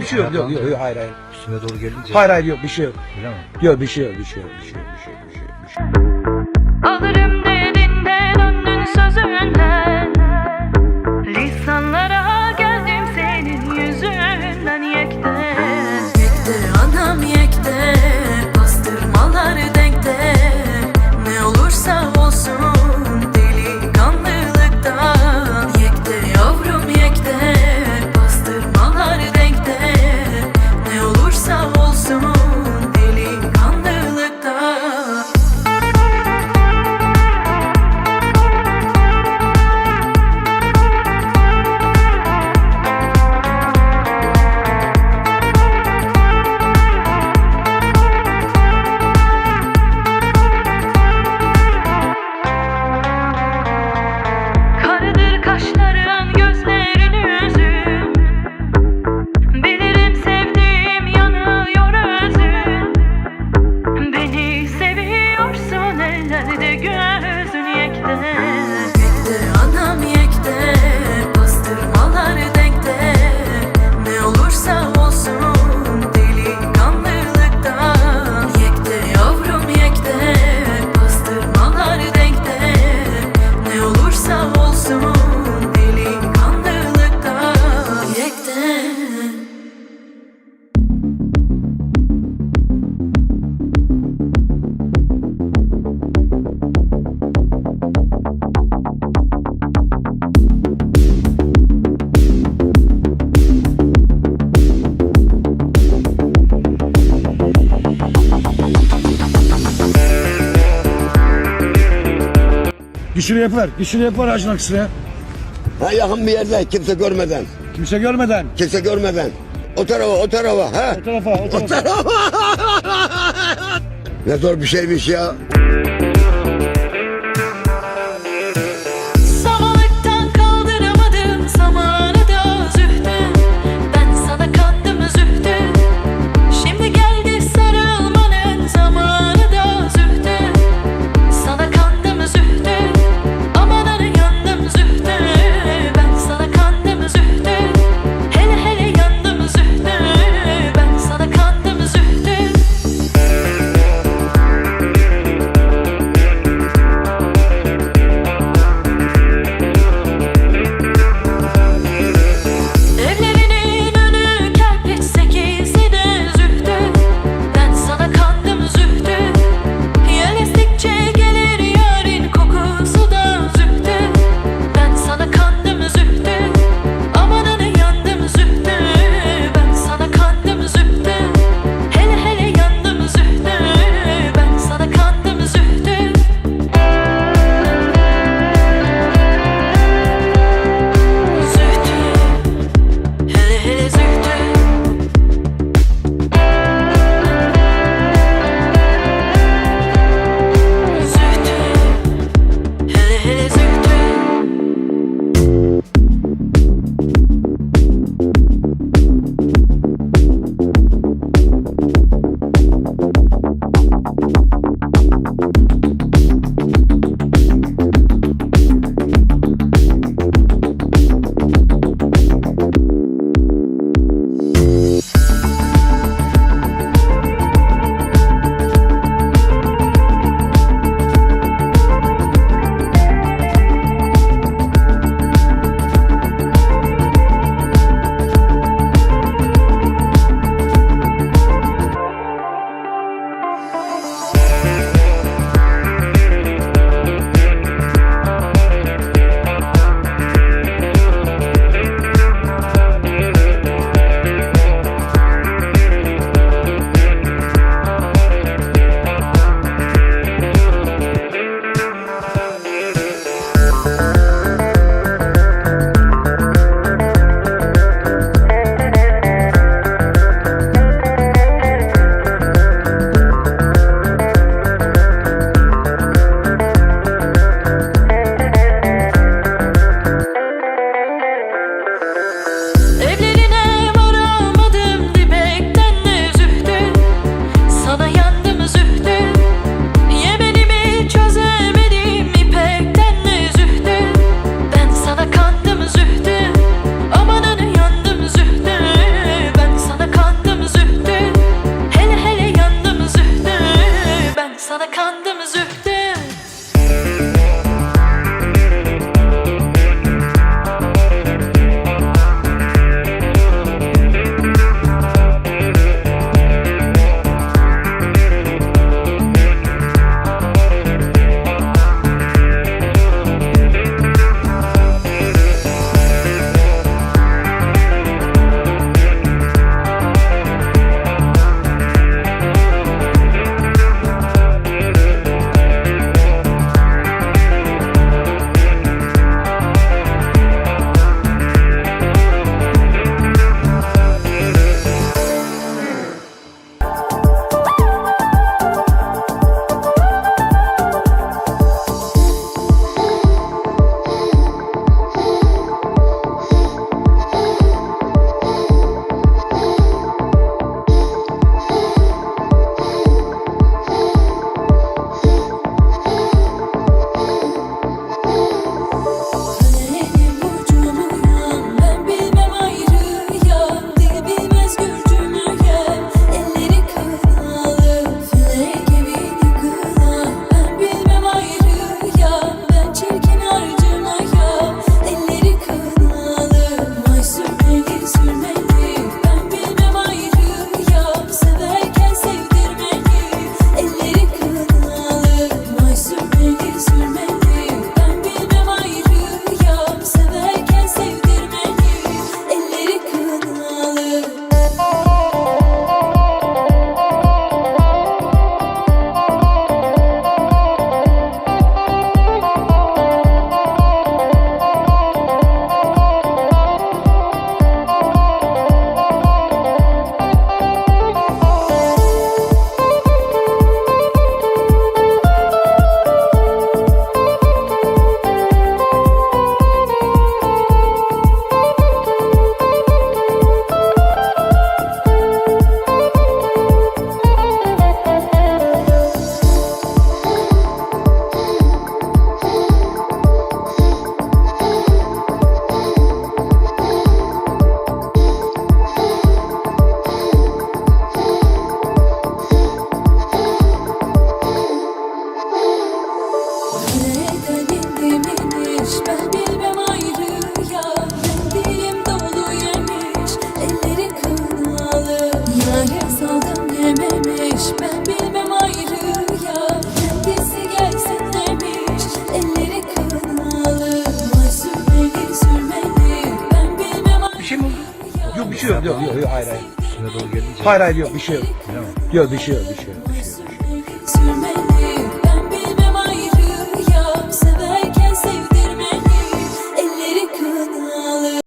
bir şey yok. Yok yok, yok hayır hayır. Üstüme doğru gelince. Hayır hayır yok bir şey yok. Öyle mi? Yok bir şey yok bir şey yok bir şey yok bir şey yok bir şey yok. Bir şey yok. Alırım dedin de döndün sözünden Şunu yapar. Bir şunu yapar ağacın aksine. Ha yakın bir yerde kimse görmeden. Kimse görmeden. Kimse görmeden. O tarafa o tarafa ha. O tarafa o tarafa. Ne zor bir şeymiş ya. Yandım zühte Yok hayır hayır. Üstüne doğru gelince. Hayır hayır yok bir şey yok. Yok bir şey yok bir şey yok.